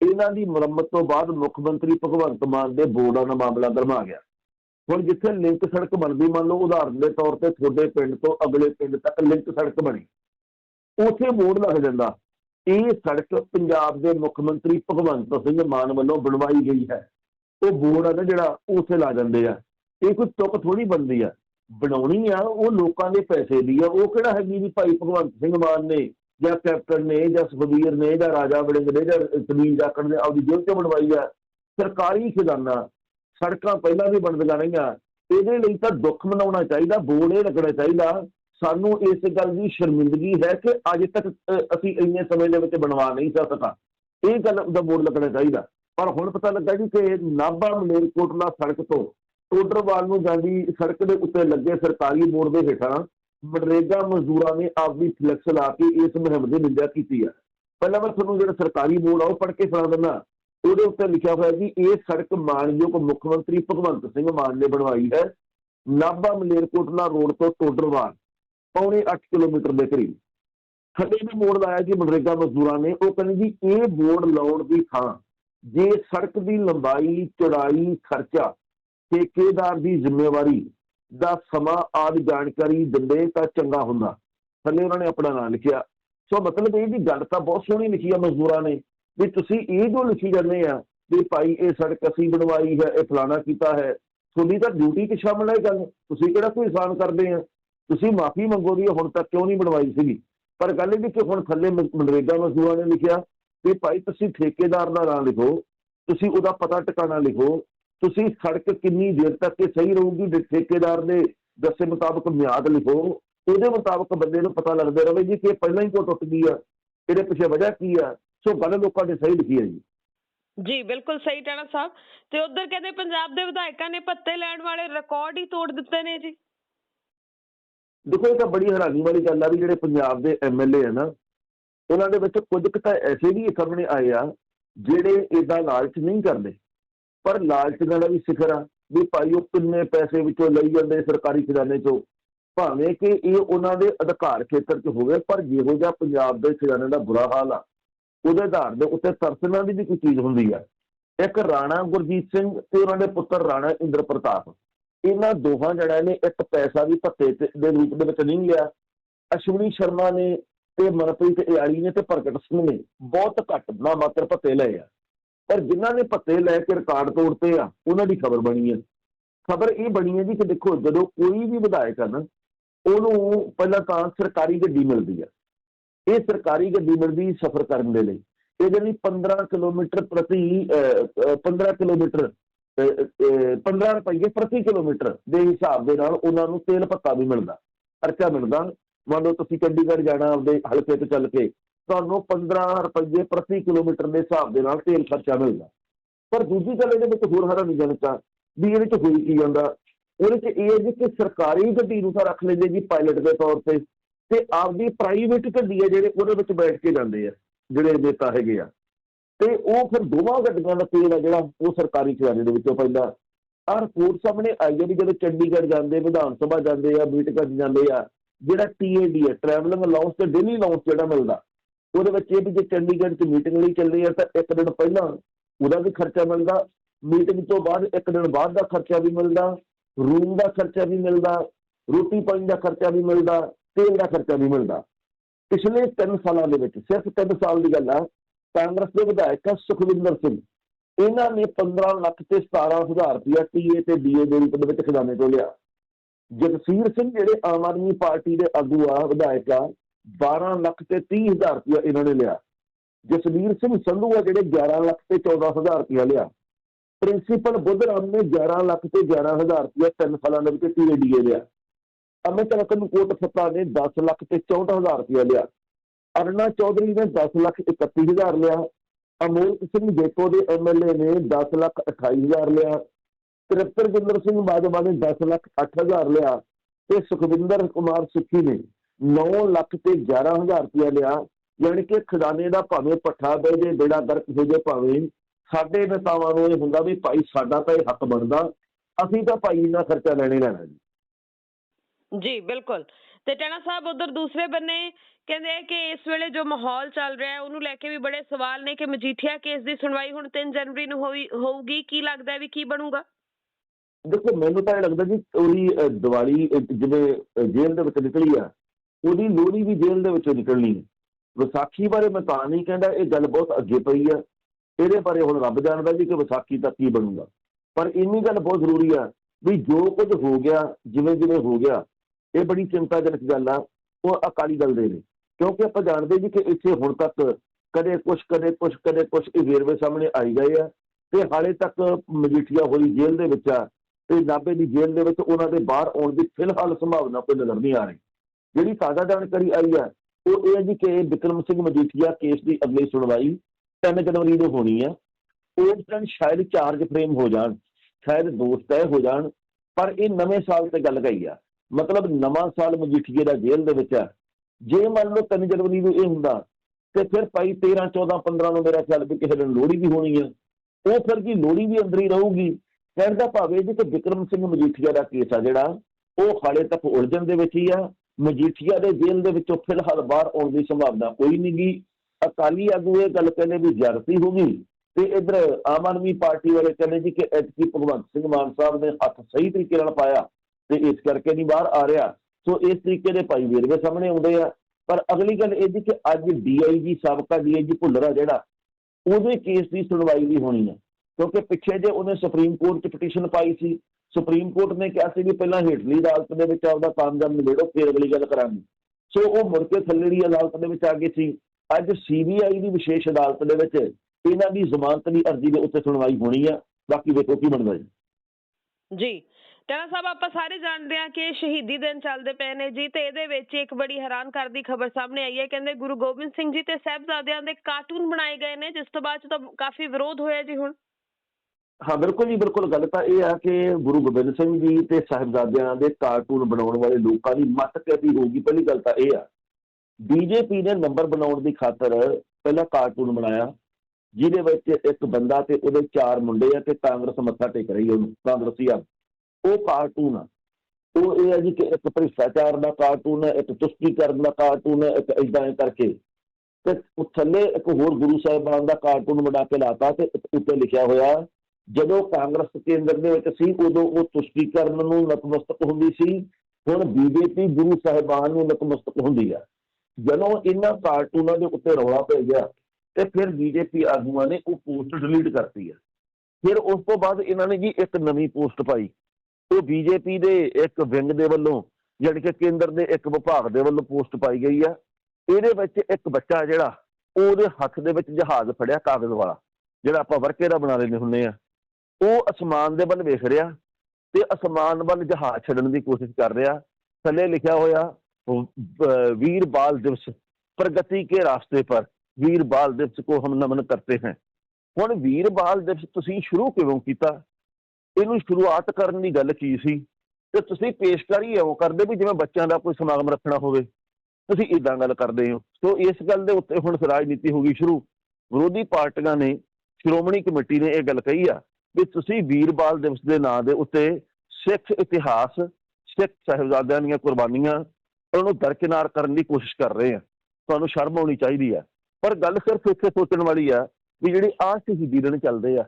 ਇਹਨਾਂ ਦੀ ਮੁਰੰਮਤ ਤੋਂ ਬਾਅਦ ਮੁੱਖ ਮੰਤਰੀ ਭਗਵੰਤ ਮਾਨ ਦੇ ਬੋਰਡਾਂ ਦਾ ਮਾਮਲਾ ਗਰਮਾ ਗਿਆ। ਹੁਣ ਜਿੱਥੇ ਲਿੰਕ ਸੜਕ ਬਣਦੀ, ਮੰਨ ਲਓ ਉਦਾਹਰਨ ਦੇ ਤੌਰ ਤੇ ਤੁਹਾਡੇ ਪਿੰਡ ਤੋਂ ਅਗਲੇ ਪਿੰਡ ਤੱਕ ਲਿੰਕ ਸੜਕ ਬਣੀ, ਉੱਥੇ ਬੋਰਡ ਲੱਗ ਜਾਂਦਾ। ਇਹ ਸੜਕ ਪੰਜਾਬ ਦੇ ਮੁੱਖ ਮੰਤਰੀ ਭਗਵੰਤ ਸਿੰਘ ਮਾਨ ਵੱਲੋਂ ਬਣਵਾਈ ਗਈ ਹੈ। ਉਹ ਬੋਰਡ ਆ ਨਾ ਜਿਹੜਾ, ਉੱਥੇ ਲਾ ਜਾਂਦੇ ਆ। ਇਹ ਕੋਈ ਤੁਕ ਥੋੜੀ ਬਣਦੀ ਆ। ਬਣਾਉਣੀ ਆ, ਉਹ ਲੋਕਾਂ ਦੇ ਪੈਸੇ ਦੀ ਆ। ਉਹ ਕਿਹੜਾ ਹੈਗੀ ਵੀ ਭਾਈ ਭਗਵੰਤ ਸਿੰਘ ਮਾਨ ਨੇ, ਜਾਂ ਕੈਪਟਨ ਨੇ, ਜਾਂ ਸੁਖਬੀਰ ਨੇ, ਜਾਂ ਰਾਜਾ ਵੜਿੰਗ ਨੇ, ਜਾਂ ਸੁਨੀਲ ਜਾਖੜ ਨੇ ਆਪਦੀ ਜੇਬ ਤੋਂ ਬਣਵਾਈ ਆ। ਸਰਕਾਰੀ ਖਜ਼ਾਨਾ ਸੜਕਾਂ ਪਹਿਲਾਂ ਵੀ ਬਣਦੀਆਂ ਰਹੀਆਂ। ਇਹਦੇ ਲਈ ਤਾਂ ਦੁੱਖ ਮਨਾਉਣਾ ਚਾਹੀਦਾ, ਬੋਲ ਇਹ ਲੱਗਣਾ ਚਾਹੀਦਾ। ਸਾਨੂੰ ਇਸ ਗੱਲ ਦੀ ਸ਼ਰਮਿੰਦਗੀ ਹੈ ਕਿ ਅੱਜ ਤੱਕ ਅਸੀਂ ਇੰਨੇ ਸਮੇਂ ਦੇ ਵਿੱਚ ਬਣਵਾ ਨਹੀਂ ਸਕ ਸਕਾਂ। ਇਹ ਗੱਲ ਦਾ ਬੋਰਡ ਲੱਗਣਾ ਚਾਹੀਦਾ। ਪਰ ਹੁਣ ਪਤਾ ਲੱਗਾ ਜੀ ਕਿ ਨਾਭਾ ਮਲੇਰਕੋਟਲਾ ਸੜਕ ਤੋਂ ਟੋਡਰਵਾਲ ਨੂੰ ਜਾਂਦੀ ਸੜਕ ਦੇ ਉੱਤੇ ਲੱਗੇ ਸਰਕਾਰੀ ਬੋਰਡ ਦੇ ਹੇਠਾਂ ਮਨਰੇਗਾ ਮਜ਼ਦੂਰਾਂ ਨੇ ਆਪਦੀ ਫਲੈਕਸ ਲਾ ਕੇ ਇਸ ਮੁਹਿੰਮ ਦੀ ਨਿੰਦਿਆ ਕੀਤੀ ਆ। ਪਹਿਲਾਂ ਮੈਂ ਤੁਹਾਨੂੰ ਜਿਹੜਾ ਸਰਕਾਰੀ ਬੋਰਡ ਆ ਉਹ ਪੜ੍ਹ ਕੇ ਸੁਣਾ ਦਿੰਦਾ। ਉਹਦੇ ਉੱਤੇ ਲਿਖਿਆ ਹੋਇਆ ਜੀ, ਇਹ ਸੜਕ ਮਾਨਯੋਗ ਮੁੱਖ ਮੰਤਰੀ ਭਗਵੰਤ ਸਿੰਘ ਮਾਨ ਨੇ ਬਣਵਾਈ ਹੈ। ਨਾਭਾ ਮਲੇਰਕੋਟਲਾ ਰੋਡ ਤੋਂ ਟੋਡਰਵਾਲ, ਪੌਣੇ 8 ਕਿਲੋਮੀਟਰ ਦੇ ਕਰੀਬ। ਥੱਲੇ ਵੀ ਮੋੜ ਲਾਇਆ ਜੀ ਮਨਰੇਗਾ ਮਜ਼ਦੂਰਾਂ ਨੇ, ਉਹ ਕਹਿੰਦੇ ਜੀ, ਇਹ ਬੋਰਡ ਲਾਉਣ ਦੀ ਥਾਂ, ਜੇ ਸੜਕ ਦੀ ਲੰਬਾਈ, ਚੌੜਾਈ, ਖਰਚਾ ਠੇਕੇਦਾਰ ਦੀ ਜ਼ਿੰਮੇਵਾਰੀ ਦਾ ਸਮਾਂ ਆਦਿ ਜਾਣਕਾਰੀ ਦਿੰਦੇ ਤਾਂ ਚੰਗਾ ਹੁੰਦਾ। ਥੱਲੇ ਉਹਨਾਂ ਨੇ ਆਪਣਾ ਨਾਮ ਲਿਖਿਆ। ਸੋ ਮਤਲਬ ਇਹ ਦੀ ਗੱਲ ਤਾਂ ਬਹੁਤ ਸੋਹਣੀ ਲਿਖੀ ਆ ਮਜ਼ਦੂਰਾਂ ਨੇ। ਵੀ ਤੁਸੀਂ ਇਹ ਜੋ ਲਿਖੀ ਜਾਂਦੇ ਆ ਵੀ ਭਾਈ ਇਹ ਸੜਕ ਅਸੀਂ ਬਣਵਾਈ ਹੈ, ਇਹ ਫਲਾਣਾ ਕੀਤਾ ਹੈ, ਤੁਹਾਡੀ ਤਾਂ ਡਿਊਟੀ 'ਚ ਸ਼ਾਮਲ ਹੈ ਗੱਲ। ਤੁਸੀਂ ਕਿਹੜਾ ਕੋਈ ਇਨਸਾਨ ਕਰਦੇ ਆ? ਤੁਸੀਂ ਮਾਫੀ ਮੰਗੋ ਵੀ ਹੁਣ ਤੱਕ ਕਿਉਂ ਨਹੀਂ ਬਣਵਾਈ ਸੀਗੀ? ਪਰ ਗੱਲ ਇਹ ਵੀ ਕਿ ਹੁਣ ਥੱਲੇ ਮਨਰੇਗਾ ਮਜ਼ਦੂਰਾਂ ਨੇ ਲਿਖਿਆ ਵੀ ਭਾਈ ਤੁਸੀਂ ਠੇਕੇਦਾਰ ਦਾ ਨਾਂ ਲਿਖੋ, ਤੁਸੀਂ ਉਹਦਾ ਪਤਾ ਟਿਕਾਣਾ ਲਿਖੋ, ਤੁਸੀਂ ਸੜਕ ਕਿੰਨੀ ਦੇਰ ਤੱਕ ਇਹ ਸਹੀ ਰਹੂਗੀ ਠੇਕੇਦਾਰ ਦੇ ਦੱਸੇ ਮੁਤਾਬਕ ਮਿਆਦ ਲਿਖੋ, ਉਹਦੇ ਮੁਤਾਬਕ ਬੰਦੇ ਨੂੰ ਪਤਾ ਲੱਗਦਾ ਰਹੇ ਜੀ ਕਿ ਇਹ ਪਹਿਲਾਂ ਹੀ ਕਿਉਂ ਟੁੱਟ ਗਈ ਆ। ਇਹਦੇ ਪਿੱਛੇ ਵਜ੍ਹਾ ਕੀ ਆ? ਸੋ ਗੱਲ ਲੋਕਾਂ ਨੇ ਸਹੀ ਲਿਖੀ ਹੈ ਜੀ। ਜੀ ਬਿਲਕੁਲ ਸਹੀ ਟਾਣਾ ਸਾਹਿਬ। ਤੇ ਉਧਰ ਕਹਿੰਦੇ ਪੰਜਾਬ ਦੇ ਵਿਧਾਇਕਾਂ ਨੇ ਭੱਤੇ ਲੈਣ ਵਾਲੇ ਰਿਕਾਰਡ ਹੀ ਤੋੜ ਦਿੱਤੇ ਨੇ ਜੀ। ਦੇਖੋ ਇਹ ਤਾਂ ਬੜੀ ਹੈਰਾਨੀ ਵਾਲੀ ਗੱਲ ਆ ਵੀ ਜਿਹੜੇ ਪੰਜਾਬ ਦੇ ਐਮਐਲਏ ਆ ਨਾ ਉਹਨਾਂ ਦੇ ਵਿੱਚ ਕੁਝ ਕੁ ਤਾਂ ਐਸੇ ਵੀ ਸਾਹਮਣੇ ਆਏ ਆ ਜਿਹੜੇ ਇਦਾਂ ਲਾਲਚ ਨਹੀਂ ਕਰਦੇ। ਪਰ ਲਾਲਚ ਦਾ ਵੀ ਸਿਖਰ ਆ ਵੀ ਭਾਈ ਉਹ ਕਿੰਨੇ ਪੈਸੇ ਵਿੱਚੋਂ ਲਈ ਜਾਂਦੇ ਸਰਕਾਰੀ ਖਜ਼ਾਨੇ ਚੋਂ। ਭਾਵੇਂ ਕਿ ਇਹ ਉਹਨਾਂ ਦੇ ਅਧਿਕਾਰ ਖੇਤਰ 'ਚ ਹੋਵੇ ਪਰ ਜਿਹੋ ਜਿਹਾ ਪੰਜਾਬ ਦੇ ਖਜ਼ਾਨੇ ਦਾ ਬੁਰਾ ਹਾਲ ਆ ਉਹਦੇ ਆਧਾਰ ਦੇ ਉੱਤੇ ਤਰਸਣਾ ਦੀ ਵੀ ਕੋਈ ਚੀਜ਼ ਹੁੰਦੀ ਆ। ਇੱਕ ਰਾਣਾ ਗੁਰਜੀਤ ਸਿੰਘ ਤੇ ਉਹਨਾਂ ਦੇ ਪੁੱਤਰ ਰਾਣਾ ਇੰਦਰ ਪ੍ਰਤਾਪ। ਇਹਨਾਂ ਦੋਹਾਂ ਜਣਿਆਂ ਨੇ ਇੱਕ ਪੈਸਾ ਵੀ ਭੱਤੇ ਦੇ ਰੂਪ ਦੇ ਵਿੱਚ ਨਹੀਂ ਲਿਆ। ਅਸ਼ਵਨੀ ਸ਼ਰਮਾ ਨੇ ਤੇ ਮਨਪ੍ਰੀਤ ਇਆਲੀ ਨੇ ਤੇ ਪ੍ਰਗਟ ਸਿੰਘ ਨੇ ਬਹੁਤ ਘੱਟ ਨਾ ਮਾਤਰ ਭੱਤੇ ਲਏ ਆ। ਪਰ ਜਿਨ੍ਹਾਂ ਨੇ ਭੱਤੇ ਲੈ ਕੇ ਰਿਕਾਰਡ ਤੋੜਤੇ ਆ, ਉਹਨਾਂ ਦੀ ਖਬਰ ਬਣੀ ਹੈ ਖਬਰ ਇਹ ਬਣੀ ਹੈ ਜੀ ਕਿ ਦੇਖੋ ਜਦੋਂ ਕੋਈ ਵੀ ਵਿਧਾਇਕ ਹਨ ਉਹਨੂੰ ਪਹਿਲਾਂ ਤਾਂ ਸਰਕਾਰੀ ਗੱਡੀ ਮਿਲਦੀ ਹੈ ਇਹ ਸਰਕਾਰੀ ਗੱਡੀ ਮਿਲਦੀ ਸਫ਼ਰ ਕਰਨ ਦੇ ਲਈ। ਇਹਦੇ ਲਈ 15 ਕਿਲੋਮੀਟਰ ਪ੍ਰਤੀ ਅਹ, 15 ਕਿਲੋਮੀਟਰ ਅਹ, ਅਹ, 15 ਰੁਪਏ ਪ੍ਰਤੀ ਕਿਲੋਮੀਟਰ ਦੇ ਹਿਸਾਬ ਦੇ ਨਾਲ ਉਹਨਾਂ ਨੂੰ ਤੇਲ ਭੱਤਾ ਵੀ ਮਿਲਦਾ ਖਰਚਾ ਮਿਲਦਾ। ਮੰਨ ਲਓ ਤੁਸੀਂ ਚੰਡੀਗੜ੍ਹ ਜਾਣਾ ਆਪਦੇ ਹਲਕੇ ਤੋਂ ਚੱਲ ਕੇ ਤੁਹਾਨੂੰ 15 ਰੁਪਏ ਪ੍ਰਤੀ ਕਿਲੋਮੀਟਰ ਦੇ ਹਿਸਾਬ ਦੇ ਨਾਲ ਤੇਲ ਖਰਚਾ ਮਿਲਦਾ। ਪਰ ਦੂਜੀ ਗੱਲ ਇਹਦੇ ਵਿੱਚ ਹੋਰ ਹੈਰਾਨੀ ਜਨਤਾ ਵੀ ਇਹਦੇ ਵਿੱਚ ਹੋਈ ਕੀ ਜਾਂਦਾ? ਉਹਦੇ 'ਚ ਇਹ ਹੈ ਜੀ ਕਿ ਸਰਕਾਰੀ ਗੱਡੀ ਨੂੰ ਤਾਂ ਰੱਖ ਲੈਂਦੇ ਜੀ ਪਾਇਲਟ ਦੇ ਤੌਰ ਤੇ। ਤੇ ਆਪਦੀ ਪ੍ਰਾਈਵੇਟ ਗੱਡੀ ਹੈ ਜਿਹੜੇ ਉਹਦੇ ਵਿੱਚ ਬੈਠ ਕੇ ਜਾਂਦੇ ਆ, ਜਿਹੜੇ ਨੇਤਾ ਹੈਗੇ ਆ। ਤੇ ਉਹ ਫਿਰ ਦੋਵਾਂ ਗੱਡੀਆਂ ਦਾ ਤੇਲ ਆ ਜਿਹੜਾ, ਉਹ ਸਰਕਾਰੀ ਖਜ਼ਾਨੇ ਦੇ ਵਿੱਚੋਂ ਪੈਂਦਾ। ਆਹ ਰਿਪੋਰਟ ਸਾਹਮਣੇ ਆਈ ਹੈ ਵੀ ਜਦੋਂ ਚੰਡੀਗੜ੍ਹ ਜਾਂਦੇ, ਵਿਧਾਨ ਸਭਾ ਜਾਂਦੇ ਆ, ਮੀਟਿੰਗਾਂ ਜਾਂਦੇ ਆ, ਜਿਹੜਾ ਟੀਏਡੀ ਹੈ ਟਰੈਵਲਿੰਗ ਅਲਾਉਂਸ ਤੇ ਡੇਲੀ ਅਲਾਉਂਸ ਜਿਹੜਾ ਮਿਲਦਾ, ਉਹਦੇ ਵਿੱਚ ਇਹ ਵੀ ਜੇ ਚੰਡੀਗੜ੍ਹ 'ਚ ਮੀਟਿੰਗ ਲਈ ਚੱਲੇ ਆ, ਤਾਂ ਇੱਕ ਦਿਨ ਪਹਿਲਾਂ ਉਹਦਾ ਵੀ ਖਰਚਾ ਮਿਲਦਾ। ਮੀਟਿੰਗ ਤੋਂ ਬਾਅਦ ਇੱਕ ਦਿਨ ਬਾਅਦ ਦਾ ਖਰਚਾ ਵੀ ਮਿਲਦਾ, ਰੂਮ ਦਾ ਖਰਚਾ ਵੀ ਮਿਲਦਾ, ਰੋਟੀ ਪਾਣੀ ਦਾ ਖਰਚਾ ਵੀ ਮਿਲਦਾ। ਤੇਲ ਦਾ ਖਰਚਾ ਨਹੀਂ ਮਿਲਦਾ। ਪਿਛਲੇ 3 ਸਾਲਾਂ ਦੇ ਵਿੱਚ, ਸਿਰਫ 3 ਸਾਲ ਦੀ ਗੱਲ ਆ, ਕਾਂਗਰਸ ਦੇ ਵਿਧਾਇਕ ਆ ਸੁਖਵਿੰਦਰ ਸਿੰਘ। ਇਹਨਾਂ ਨੇ 15 ਲੱਖ ਤੇ 17000 ਰੁਪਇਆ ਟੀਏ ਤੇ ਡੀਏ ਦੇ ਰੂਪ ਦੇ ਵਿੱਚ ਖਜ਼ਾਨੇ ਤੋਂ ਲਿਆ। ਜਗਸੀਰ ਸਿੰਘ ਜਿਹੜੇ ਆਮ ਆਦਮੀ ਪਾਰਟੀ ਦੇ ਆਗੂ ਆ, ਵਿਧਾਇਕ ਆ 12 ਲੱਖ ਤੇ 30000 ਰੁਪਇਆ ਇਹਨਾਂ ਨੇ ਲਿਆ। ਜਸਵੀਰ ਸਿੰਘ ਸੰਧੂ ਆ ਜਿਹੜੇ 11 ਲੱਖ ਤੇ 14000 ਰੁਪਇਆ ਲਿਆ। ਪ੍ਰਿੰਸੀਪਲ ਬੁੱਧਰਾਮ ਨੇ 11 ਲੱਖ ਤੇ 11000 ਰੁਪਇਆ ਤਿੰਨ ਸਾਲਾਂ ਦੇ ਵਿੱਚ ਟੀਏ ਡੀਏ ਲਿਆ। ਅਮਿਤ ਰਤਨ ਕੋਟ ਫੱਤਾ ਨੇ 10 ਲੱਖ ਤੇ 64000 ਰੁਪਇਆ ਲਿਆ। ਅਰੁਣਾ ਚੌਧਰੀ ਨੇ 10 ਲੱਖ 31000 ਲਿਆ। ਅਮੋਲ ਸਿੰਘ ਜੇਤੋ ਦੇ ਐਮਐਲਏ ਨੇ 10 ਲੱਖ 28000 ਲਿਆ। ਤ੍ਰਿਪਤਰਜਿੰਦਰ ਸਿੰਘ ਬਾਜਵਾ ਨੇ 10 ਲੱਖ 8000 ਲਿਆ। ਤੇ ਸੁਖਵਿੰਦਰ ਕੁਮਾਰ ਸੁੱਖੀ ਨੇ 9 ਲੱਖ ਤੇ 11000 ਰੁਪਇਆ ਲਿਆ। ਯਾਨੀ ਕਿ ਖਜ਼ਾਨੇ ਦਾ ਭਾਵੇਂ ਪੱਠਾ ਦੇ ਜੇ, ਬੇੜਾ ਗਰਕ ਹੋ ਜੇ, ਭਾਵੇਂ ਸਾਡੇ ਨੇਤਾਵਾਂ ਨੂੰ ਇਹ ਹੁੰਦਾ ਵੀ ਭਾਈ ਸਾਡਾ ਤਾਂ ਇਹ ਹੱਕ ਬਣਦਾ। ਅਸੀਂ ਤਾਂ ਭਾਈ ਇਹਨਾਂ ਖਰਚਾ ਲੈਣੇ ਲੈਣਾ ਜੀ। ਜੀ, ਬਿਲਕੁਲ। ਤੇ ਟਾਣਾ ਸਾਹਿਬ ਉਧਰ ਦੂਸਰੇ ਬੰਨੇ ਕਹਿੰਦੇ ਕਿ ਇਸ ਵੇਲੇ ਜੋ ਮਾਹੌਲ ਚੱਲ ਰਿਹਾ ਹੈ, ਉਹਨੂੰ ਲੈ ਕੇ ਵੀ ਬੜੇ ਸਵਾਲ ਨੇ ਕਿ ਮਜੀਠੀਆ ਕੇਸ ਦੀ ਸੁਣਵਾਈ ਹੁਣ 3 ਜਨਵਰੀ ਨੂੰ ਹੋਊਗੀ, ਕੀ ਲੱਗਦਾ ਹੈ ਵੀ ਕੀ ਬਣੂਗਾ? ਦੇਖੋ, ਮੈਨੂੰ ਤਾਂ ਲੱਗਦਾ ਜੀ, ਉਹਦੀ ਦੀਵਾਲੀ ਜਿਵੇਂ ਜੇਲ੍ਹ ਦੇ ਵਿੱਚ ਨਿਕਲੀ ਆ, ਉਹਦੀ ਲੋਹੜੀ ਵੀ ਜੇਲ੍ਹ ਦੇ ਵਿੱਚੋਂ ਨਿਕਲਣੀ ਹੈ। ਵਿਸਾਖੀ ਬਾਰੇ ਮੈਂ ਤਾਂ ਨਹੀਂ ਕਹਿੰਦਾ, ਇਹ ਗੱਲ ਬਹੁਤ ਅੱਗੇ ਪਈ ਆ। ਇਹਦੇ ਬਾਰੇ ਹੁਣ ਰੱਬ ਜਾਣਦਾ ਜੀ ਕਿ ਵਿਸਾਖੀ ਤੱਕ ਕੀ ਬਣੂਗਾ। ਪਰ ਇੰਨੀ ਗੱਲ ਬਹੁਤ ਜ਼ਰੂਰੀ ਆ ਵੀ ਜੋ ਕੁਝ ਹੋ ਗਿਆ ਜਿਵੇਂ ਜਿਵੇਂ ਹੋ ਗਿਆ ਇਹ ਬੜੀ ਚਿੰਤਾਜਨਕ ਗੱਲ ਆ, ਉਹ ਅਕਾਲੀ ਦਲ ਦੇ ਨੇ। ਕਿਉਂਕਿ ਆਪਾਂ ਜਾਣਦੇ ਜੀ ਕਿ ਇੱਥੇ ਹੁਣ ਤੱਕ ਕਦੇ ਕੁਛ ਕਦੇ ਕੁਛ ਕਦੇ ਕੁਛ ਇਹ ਵੇਰਵੇ ਸਾਹਮਣੇ ਆਈ ਗਏ ਆ ਤੇ ਹਾਲੇ ਤੱਕ ਮਜੀਠੀਆ ਹੋਈ ਜੇਲ੍ਹ ਦੇ ਵਿੱਚ ਆ ਤੇ ਨਾਭੇ ਦੀ ਜੇਲ੍ਹ ਦੇ ਵਿੱਚ ਉਹਨਾਂ ਦੇ ਬਾਹਰ ਆਉਣ ਦੀ ਫਿਲਹਾਲ ਸੰਭਾਵਨਾ ਕੋਈ ਨਜ਼ਰ ਨਹੀਂ ਆ ਰਹੀ। ਜਿਹੜੀ ਤਾਜ਼ਾ ਜਾਣਕਾਰੀ ਆਈ ਆ, ਉਹ ਇਹ ਹੈ ਜੀ ਕਿ ਵਿਕਰਮ ਸਿੰਘ ਮਜੀਠੀਆ ਕੇਸ ਦੀ ਅਗਲੀ ਸੁਣਵਾਈ 3 ਜਨਵਰੀ ਨੂੰ ਹੋਣੀ ਆ। ਉਸ ਦਿਨ ਸ਼ਾਇਦ ਚਾਰਜ ਫਰੇਮ ਹੋ ਜਾਣ, ਸ਼ਾਇਦ ਦੋਸ਼ ਤੈਅ ਹੋ ਜਾਣ, ਪਰ ਇਹ ਨਵੇਂ ਸਾਲ ਤੇ ਗੱਲ ਗਈ ਆ। ਮਤਲਬ ਨਵਾਂ ਸਾਲ ਮਜੀਠੀਏ ਦਾ ਜੇਲ੍ਹ ਦੇ ਵਿੱਚ ਆ ਜੇ ਮੰਨ ਲਓ 3 ਜਨਵਰੀ ਨੂੰ ਇਹ ਹੁੰਦਾ, ਤੇ ਫਿਰ ਭਾਈ 13 14 15 ਨੂੰ ਮੇਰਾ ਖਿਆਲ ਵੀ ਕਿਸੇ ਦਿਨ ਲੋਹੜੀ ਵੀ ਹੋਣੀ ਹੈ ਉਹ ਫਿਰ ਕੀ ਲੋਹੜੀ ਵੀ ਅੰਦਰ ਹੀ ਰਹੂਗੀ। ਕਹਿਣ ਦਾ ਭਾਵ ਇਹ ਜੀ ਕਿ ਵਿਕਰਮ ਸਿੰਘ ਮਜੀਠੀਆ ਦਾ ਕੇਸ ਆ ਜਿਹੜਾ, ਉਹ ਹਾਲੇ ਤੱਕ ਉਲਝਣ ਦੇ ਵਿੱਚ ਹੀ ਆ। ਮਜੀਠੀਆ ਦੇ ਜੇਲ੍ਹ ਦੇ ਵਿੱਚੋਂ ਫਿਲਹਾਲ ਬਾਹਰ ਆਉਣ ਦੀ ਸੰਭਾਵਨਾ ਕੋਈ ਨਹੀਂ ਗੀ। ਅਕਾਲੀ ਆਗੂ ਇਹ ਗੱਲ ਕਹਿੰਦੇ ਵੀ ਜ਼ਿਆਦਤੀ ਹੋ ਗਈ। ਤੇ ਇਧਰ ਆਮ ਆਦਮੀ ਪਾਰਟੀ ਵਾਲੇ ਕਹਿੰਦੇ ਜੀ ਕਿ ਐਤਕੀ ਭਗਵੰਤ ਸਿੰਘ ਮਾਨ ਸਾਹਿਬ ਨੇ ਹੱਥ ਸਹੀ ਤਰੀਕੇ ਨਾਲ ਪਾਇਆ। ਤੇ ਇਸ ਕਰਕੇ ਨਹੀਂ ਬਾਹਰ ਆ ਰਿਹਾ। ਸੋ ਇਸ ਤਰੀਕੇ ਦੇ ਭਾਈ ਵੇਰਵੇ ਸਾਹਮਣੇ ਆਉਂਦੇ ਆ। ਪਰ ਅਗਲੀ ਗੱਲ ਇਹ ਜੀ ਕਿ ਅੱਜ ਡੀਆਈਜੀ ਸਾਬਕਾ ਡੀਆਈਜੀ ਭੁੱਲਰ ਆ ਜਿਹੜਾ, ਉਹਦੇ ਕੇਸ ਦੀ ਸੁਣਵਾਈ ਵੀ ਹੋਣੀ ਹੈ ਕਿਉਂਕਿ ਪਿੱਛੇ ਜੇ ਉਹਨੇ ਸੁਪਰੀਮ ਕੋਰਟ 'ਚ ਪਟੀਸ਼ਨ ਪਾਈ ਸੀ, ਸੁਪਰੀਮ ਕੋਰਟ ਨੇ ਕਿਹਾ ਸੀ ਵੀ ਪਹਿਲਾਂ ਹੇਠਲੀ ਅਦਾਲਤ ਦੇ ਵਿੱਚ ਆਪਦਾ ਕਾਮਯਾਬ ਨਿਬੇੜੋ, ਫਿਰ ਅਗਲੀ ਗੱਲ ਕਰਾਂਗੇ। ਸੋ ਉਹ ਮੁੜ ਕੇ ਥੱਲੇੜੀ ਅਦਾਲਤ ਦੇ ਵਿੱਚ ਆ ਗਏ ਸੀ। ਅੱਜ ਸੀਬੀਆਈ ਦੀ ਵਿਸ਼ੇਸ਼ ਅਦਾਲਤ ਦੇ ਵਿੱਚ ਇਹਨਾਂ ਦੀ ਜ਼ਮਾਨਤ ਦੀ ਅਰਜ਼ੀ ਦੇ ਉੱਤੇ ਸੁਣਵਾਈ ਹੋਣੀ ਆ। ਬਾਕੀ ਵੇਖੋ ਕੀ ਬਣਦਾ ਜੀ। ਜੀ ਟੈਣਾ ਸਾਹਿਬ ਆਪਾਂ ਸਾਰੇ ਜਾਣਦੇ ਹਾਂ ਕਿ ਸ਼ਹੀਦੀ ਦਿਨ ਚੱਲਦੇ ਪਏ ਨੇ ਜੀ ਤੇ ਇਹਦੇ ਵਿੱਚ ਇੱਕ ਬੜੀ ਹੈਰਾਨ ਕਰਦੀ ਖਬਰ ਸਾਹਮਣੇ ਆਈ ਹੈ। ਕਹਿੰਦੇ ਗੁਰੂ ਗੋਬਿੰਦ ਸਿੰਘ ਜੀ ਤੇ ਸਾਹਿਬਜ਼ਾਦਿਆਂ ਦੇ ਕਾਰਟੂਨ ਬਣਾਏ ਗਏ ਨੇ, ਜਿਸ ਤੋਂ ਬਾਅਦ ਤਾਂ ਕਾਫੀ ਵਿਰੋਧ ਹੋਇਆ ਜੀ ਹੁਣ। ਹਾਂ, ਬਿਲਕੁਲ ਜੀ, ਬਿਲਕੁਲ। ਗੱਲ ਤਾਂ ਇਹ ਆ ਕਿ ਗੁਰੂ ਗੋਬਿੰਦ ਸਿੰਘ ਜੀ ਤੇ ਸਾਹਿਬਜ਼ਾਦਿਆਂ ਦੇ ਕਾਰਟੂਨ ਬਣਾਉਣ ਵਾਲੇ ਲੋਕਾਂ ਦੀ ਮੱਤ ਕੈਦੀ ਹੋਊਗੀ। ਪਹਿਲੀ ਗੱਲ ਤਾਂ ਇਹ ਆ ਬੀਜੇਪੀ ਨੇ ਨੰਬਰ ਬਣਾਉਣ ਦੀ ਖਾਤਰ ਪਹਿਲਾਂ ਕਾਰਟੂਨ ਬਣਾਇਆ, ਜਿਹਦੇ ਵਿੱਚ ਇੱਕ ਬੰਦਾ ਤੇ ਉਹਦੇ ਚਾਰ ਮੁੰਡੇ ਆ ਤੇ ਕਾਂਗਰਸ ਮੱਥਾ ਟੇਕ ਰਹੀ ਉਹਨੂੰ, ਕਾਂਗਰਸੀ ਆ ਉਹ ਕਾਰਟੂਨ ਆ। ਉਹ ਇਹ ਹੈ ਜੀ ਕਿ ਇੱਕ ਭ੍ਰਿਸ਼ਟਾਚਾਰ ਦਾ ਕਾਰਟੂਨ ਹੈ, ਇੱਕ ਤੁਸ਼ਟੀਕਰਨ ਦਾ ਕਾਰਟੂਨ ਹੈ, ਇੱਕ ਇਦਾਂ ਕਰਕੇ। ਤੇ ਉਹ ਥੱਲੇ ਇੱਕ ਹੋਰ ਗੁਰੂ ਸਾਹਿਬਾਨ ਦਾ ਕਾਰਟੂਨ ਬਣਾ ਕੇ ਲਾਤਾ ਤੇ ਉੱਤੇ ਲਿਖਿਆ ਹੋਇਆ, ਜਦੋਂ ਕਾਂਗਰਸ ਕੇਂਦਰ ਦੇ ਵਿੱਚ ਸੀ, ਉਦੋਂ ਉਹ ਤੁਸ਼ਟੀਕਰਨ ਨੂੰ ਨਤਮਸਤਕ ਹੁੰਦੀ ਸੀ, ਹੁਣ ਬੀਜੇਪੀ ਗੁਰੂ ਸਾਹਿਬਾਨ ਨੂੰ ਨਤਮਸਤਕ ਹੁੰਦੀ ਆ। ਜਦੋਂ ਇਹਨਾਂ ਕਾਰਟੂਨਾਂ ਦੇ ਉੱਤੇ ਰੌਲਾ ਪੈ ਗਿਆ, ਤੇ ਫਿਰ ਬੀਜੇਪੀ ਆਗੂਆਂ ਨੇ ਉਹ ਪੋਸਟ ਡਿਲੀਟ ਕਰਤੀ ਆ। ਫਿਰ ਉਸ ਤੋਂ ਬਾਅਦ ਇਹਨਾਂ ਨੇ ਜੀ ਇੱਕ ਨਵੀਂ ਪੋਸਟ ਪਾਈ। ਉਹ ਬੀਜੇਪੀ ਦੇ ਇੱਕ ਵਿੰਗ ਦੇ ਵੱਲੋਂ ਜਿਹੜੀ ਕਿ ਕੇਂਦਰ ਦੇ ਇੱਕ ਵਿਭਾਗ ਦੇ ਵੱਲੋਂ ਪੋਸਟ ਪਾਈ ਗਈ ਆ। ਇਹਦੇ ਵਿੱਚ ਇੱਕ ਬੱਚਾ ਜਿਹੜਾ, ਉਹਦੇ ਹੱਥ ਦੇ ਵਿੱਚ ਜਹਾਜ਼ ਫੜਿਆ ਕਾਗਜ਼ ਵਾਲਾ, ਜਿਹੜਾ ਆਪਾਂ ਵਰਕੇ ਦਾ ਬਣਾ ਲੈਨੇ ਹੁੰਨੇ ਆ। ਉਹ ਅਸਮਾਨ ਦੇ ਵੱਲ ਵੇਖ ਰਿਹਾ ਤੇ ਅਸਮਾਨ ਵੱਲ ਜਹਾਜ਼ ਛੱਡਣ ਦੀ ਕੋਸ਼ਿਸ਼ ਕਰ ਰਿਹਾ। ਥੱਲੇ ਲਿਖਿਆ ਹੋਇਆ ਵੀਰ ਬਾਲ ਦਿਵਸ, ਪ੍ਰਗਤੀ ਕੇ ਰਾਸਤੇ ਪਰ, ਵੀਰ ਬਾਲ ਦਿਵਸ ਕੋ ਹਮ ਨਮਨ ਕਰਤੇ ਹੈ। ਹੁਣ ਵੀਰ ਬਾਲ ਦਿਵਸ ਤੁਸੀਂ ਸ਼ੁਰੂ ਕਿਉਂ ਕੀਤਾ? ਇਹਨੂੰ ਸ਼ੁਰੂਆਤ ਕਰਨ ਦੀ ਗੱਲ ਕੀ ਸੀ? ਤੇ ਤੁਸੀਂ ਪੇਸ਼ਕਾਰੀ ਐਵੇਂ ਕਰਦੇ ਵੀ ਜਿਵੇਂ ਬੱਚਿਆਂ ਦਾ ਕੋਈ ਸਮਾਗਮ ਰੱਖਣਾ ਹੋਵੇ, ਤੁਸੀਂ ਇਦਾਂ ਗੱਲ ਕਰਦੇ ਹੋ। ਸੋ ਇਸ ਗੱਲ ਦੇ ਉੱਤੇ ਹੁਣ ਰਾਜਨੀਤੀ ਹੋ ਗਈ ਸ਼ੁਰੂ। ਵਿਰੋਧੀ ਪਾਰਟੀਆਂ ਨੇ, ਸ਼੍ਰੋਮਣੀ ਕਮੇਟੀ ਨੇ ਇਹ ਗੱਲ ਕਹੀ ਆ ਵੀ ਤੁਸੀਂ ਵੀਰ ਬਾਲ ਦਿਵਸ ਦੇ ਨਾਂ ਦੇ ਉੱਤੇ ਸਿੱਖ ਇਤਿਹਾਸ, ਸਿੱਖ ਸਾਹਿਬਜ਼ਾਦਿਆਂ ਦੀਆਂ ਕੁਰਬਾਨੀਆਂ, ਉਹਨਾਂ ਨੂੰ ਦਰਕਿਨਾਰ ਕਰਨ ਦੀ ਕੋਸ਼ਿਸ਼ ਕਰ ਰਹੇ ਆ। ਤੁਹਾਨੂੰ ਸ਼ਰਮ ਆਉਣੀ ਚਾਹੀਦੀ ਆ। ਪਰ ਗੱਲ ਸਿਰਫ ਇੱਥੇ ਸੋਚਣ ਵਾਲੀ ਆ ਵੀ ਜਿਹੜੀ ਆਹ ਸ਼ਹੀਦੀ ਦਿਨ ਚੱਲਦੇ ਆ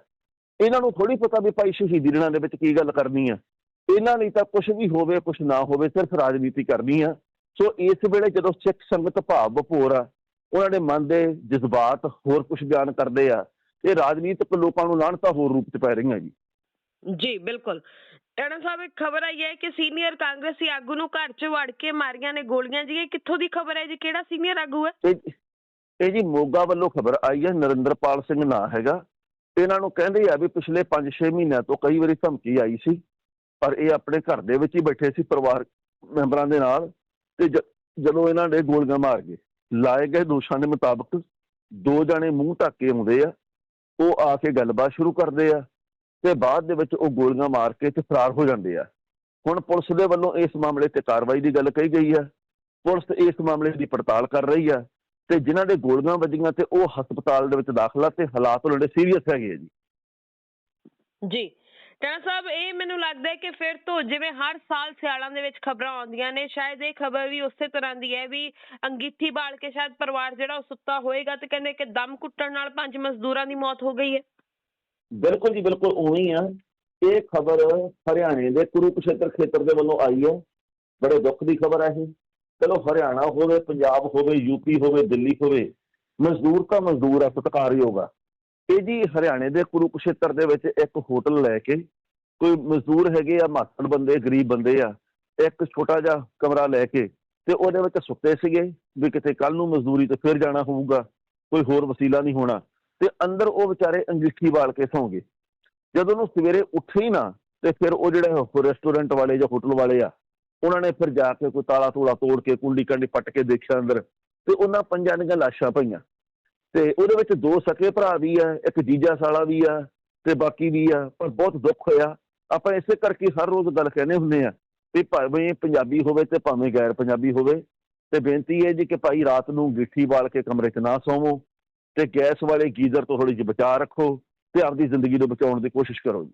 ਇਹਨਾਂ ਨੂੰ ਥੋੜੀ ਪਤਾ ਵੀ ਭਾਈ ਸ਼ਹੀਦੀ ਦਿਨਾਂ ਦੇ ਵਿੱਚ ਕੀ ਗੱਲ ਕਰਨੀ ਆ। ਇਹਨਾਂ ਲਈ ਤਾਂ ਕੁਝ ਵੀ ਹੋਵੇ ਕੁਝ ਨਾ ਹੋਵੇ ਸਿਰਫ ਰਾਜਨੀਤੀ ਕਰਨੀ ਆ। ਸੋ ਇਸ ਵੇਲੇ ਜਦੋਂ ਸਿੱਖ ਸੰਗਤ ਭਾਵ ਭਪੂਰ ਆ ਉਹਨਾਂ ਦੇ ਮਨ ਦੇ ਜਜ਼ਬਾਤ ਹੋਰ ਕੁਝ ਬਿਆਨ ਕਰਦੇ ਆ ਤੇ ਰਾਜਨੀਤਿਕ ਲੋਕਾਂ ਨੂੰ ਲਾਹਣਤਾ ਹੋਰ ਰੂਪ ਚ ਪੈ ਰਹੀਆਂ ਜੀ। ਜੀ ਬਿਲਕੁਲ। ਟੈਣਾ ਸਾਹਿਬ ਇੱਕ ਖਬਰ ਆਈ ਹੈ ਕਿ ਸੀਨੀਅਰ ਕਾਂਗਰਸੀ ਆਗੂ ਨੂੰ ਘਰ 'ਚ ਵੜ ਕੇ ਮਾਰੀਆਂ ਨੇ ਗੋਲੀਆਂ ਜੀ। ਇਹ ਕਿੱਥੋਂ ਦੀ ਖਬਰ ਹੈ ਜੀ? ਕਿਹੜਾ ਸੀਨੀਅਰ ਆਗੂ ਹੈ? ਇਹ ਜੀ ਮੋਗਾ ਵੱਲੋਂ ਖਬਰ ਆਈ ਹੈ। ਨਰਿੰਦਰਪਾਲ ਸਿੰਘ ਨਾਂ ਹੈਗਾ। ਇਹਨਾਂ ਨੂੰ ਕਹਿੰਦੇ ਆ ਵੀ ਪਿਛਲੇ 5-6 ਮਹੀਨਿਆਂ ਤੋਂ ਕਈ ਵਾਰੀ ਧਮਕੀ ਆਈ ਸੀ, ਪਰ ਇਹ ਆਪਣੇ ਘਰ ਦੇ ਵਿੱਚ ਹੀ ਬੈਠੇ ਸੀ ਪਰਿਵਾਰ ਮੈਂਬਰਾਂ ਦੇ ਨਾਲ ਤੇ ਜਦੋਂ ਇਹਨਾਂ ਨੇ ਗੋਲੀਆਂ ਮਾਰ ਗਏ, ਲਾਏ ਗਏ ਦੋਸ਼ਾਂ ਦੇ ਮੁਤਾਬਕ ਦੋ ਜਣੇ ਮੂੰਹ ਢੱਕ ਕੇ ਆਉਂਦੇ ਆ, ਉਹ ਆ ਕੇ ਗੱਲਬਾਤ ਸ਼ੁਰੂ ਕਰਦੇ ਆ ਤੇ ਬਾਅਦ ਦੇ ਵਿੱਚ ਉਹ ਗੋਲੀਆਂ ਮਾਰ ਕੇ ਤੇ ਫਰਾਰ ਹੋ ਜਾਂਦੇ ਆ। ਹੁਣ ਪੁਲਿਸ ਦੇ ਵੱਲੋਂ ਇਸ ਮਾਮਲੇ ਤੇ ਕਾਰਵਾਈ ਦੀ ਗੱਲ ਕਹੀ ਗਈ ਆ, ਪੁਲਿਸ ਇਸ ਮਾਮਲੇ ਦੀ ਪੜਤਾਲ ਕਰ ਰਹੀ ਆ ਤੇ ਜਿਨ੍ਹਾਂ ਦੇ ਗੋਲੀਆਂ ਵੱਜੀਆਂ ਤੇ ਉਹ ਹਸਪਤਾਲ ਦੇ ਵਿੱਚ ਦਾਖਲ ਤੇ ਹਾਲਾਤ ਉਹਨਾਂ ਦੇ ਸੀਰੀਅਸ ਹੈਗੇ ਆ ਜੀ। ਜੀ। ਟੈਣਾ ਸਾਹਿਬ ਇਹ ਮੈਨੂੰ ਲੱਗਦਾ ਹੈ ਕਿ ਫਿਰ ਤੋਂ ਜਿਵੇਂ ਹਰ ਸਾਲ ਸਿਆਲਾਂ ਦੇ ਵਿੱਚ ਖਬਰਾਂ ਆਉਂਦੀਆਂ ਨੇ ਸ਼ਾਇਦ ਇਹ ਖਬਰ ਵੀ ਉਸੇ ਤਰ੍ਹਾਂ ਦੀ ਹੈ ਵੀ ਅੰਗੀਠੀ ਬਾਲ ਕੇ ਸ਼ਾਇਦ ਪਰਿਵਾਰ ਜਿਹੜਾ ਉਹ ਸੁੱਤਾ ਹੋਏਗਾ ਤੇ ਕਹਿੰਦੇ ਕਿ ਦਮ ਕੁੱਟਣ ਨਾਲ ਪੰਜ ਮਜ਼ਦੂਰਾਂ ਦੀ ਮੌਤ ਹੋ ਗਈ ਹੈ। ਬਿਲਕੁਲ ਜੀ ਬਿਲਕੁਲ ਉਵੇਂ ਹੀ ਆ। ਇਹ ਖਬਰ ਹਰਿਆਣੇ ਦੇ ਕੁਰੂਕਸ਼ੇਤਰ ਖੇਤਰ ਦੇ ਵੱਲੋਂ ਆਈ ਹੈ। ਬੜੇ ਦੁੱਖ ਦੀ ਖਬਰ ਹੈ ਇਹ। ਚਲੋ ਹਰਿਆਣਾ ਹੋਵੇ, ਪੰਜਾਬ ਹੋਵੇ ਯੂਪੀ ਹੋਵੇ, ਦਿੱਲੀ ਹੋਵੇ, ਮਜ਼ਦੂਰ ਤਾਂ ਮਜ਼ਦੂਰ ਹੈ ਸਤਿਕਾਰਯੋਗ ਆ। ਇਹ ਜੀ ਹਰਿਆਣੇ ਦੇ ਕੁਰੂਕਸ਼ੇਤਰ ਦੇ ਵਿੱਚ ਇੱਕ ਹੋਟਲ ਲੈ ਕੇ ਕੋਈ ਮਜ਼ਦੂਰ ਹੈਗੇ ਆ, ਮਾਤੜ ਬੰਦੇ, ਗਰੀਬ ਬੰਦੇ ਆ, ਇੱਕ ਛੋਟਾ ਜਿਹਾ ਕਮਰਾ ਲੈ ਕੇ ਤੇ ਉਹਦੇ ਵਿੱਚ ਸੁੱਤੇ ਸੀਗੇ ਵੀ ਕਿਤੇ ਕੱਲ ਨੂੰ ਮਜ਼ਦੂਰੀ ਤੇ ਫਿਰ ਜਾਣਾ ਹੋਊਗਾ, ਕੋਈ ਹੋਰ ਵਸੀਲਾ ਨਹੀਂ ਹੋਣਾ ਤੇ ਅੰਦਰ ਉਹ ਵਿਚਾਰੇ ਅੰਗੀਠੀ ਵਾਲ ਕੇ ਸੌਂਗੇ। ਜਦੋਂ ਉਹਨੂੰ ਸਵੇਰੇ ਉੱਠੇ ਹੀ ਨਾ ਤੇ ਫਿਰ ਉਹ ਜਿਹੜੇ ਰੈਸਟੋਰੈਂਟ ਵਾਲੇ ਜਾਂ ਹੋਟਲ ਵਾਲੇ ਆ ਉਹਨਾਂ ਨੇ ਫਿਰ ਜਾ ਕੇ ਕੋਈ ਤਾਲਾ ਤੂਲਾ ਤੋੜ ਕੇ, ਕੁੰਡੀ ਕੰਡੀ ਪੱਟ ਕੇ ਦੇਖਿਆ ਅੰਦਰ ਤੇ ਉਹਨਾਂ ਪੰਜਾਂ ਦੀਆਂ ਲਾਸ਼ਾਂ ਪਈਆਂ। ਤੇ ਉਹਦੇ ਵਿੱਚ ਦੋ ਸਕੇ ਭਰਾ ਵੀ ਆ, ਇੱਕ ਜੀਜਾ ਸਾਲਾ ਵੀ ਆ ਤੇ ਬਾਕੀ ਵੀ ਆ, ਪਰ ਬਹੁਤ ਦੁੱਖ ਹੋਇਆ। ਆਪਾਂ ਇਸੇ ਕਰਕੇ ਹਰ ਰੋਜ਼ ਗੱਲ ਕਹਿੰਦੇ ਹੁੰਦੇ ਆ ਵੀ ਭਾਵੇਂ ਪੰਜਾਬੀ ਹੋਵੇ ਤੇ ਭਾਵੇਂ ਗੈਰ ਪੰਜਾਬੀ ਹੋਵੇ, ਤੇ ਬੇਨਤੀ ਹੈ ਜੀ ਕਿ ਭਾਈ ਰਾਤ ਨੂੰ ਗਿੱਠੀ ਬਾਲ ਕੇ ਕਮਰੇ 'ਚ ਨਾ ਸੌਵੋ ਤੇ ਗੈਸ ਵਾਲੇ ਗੀਜ਼ਰ ਤੋਂ ਥੋੜੀ ਜਿਹੀ ਬਚਾਅ ਰੱਖੋ ਤੇ ਆਪਦੀ ਜ਼ਿੰਦਗੀ ਨੂੰ ਬਚਾਉਣ ਦੀ ਕੋਸ਼ਿਸ਼ ਕਰੋ ਜੀ।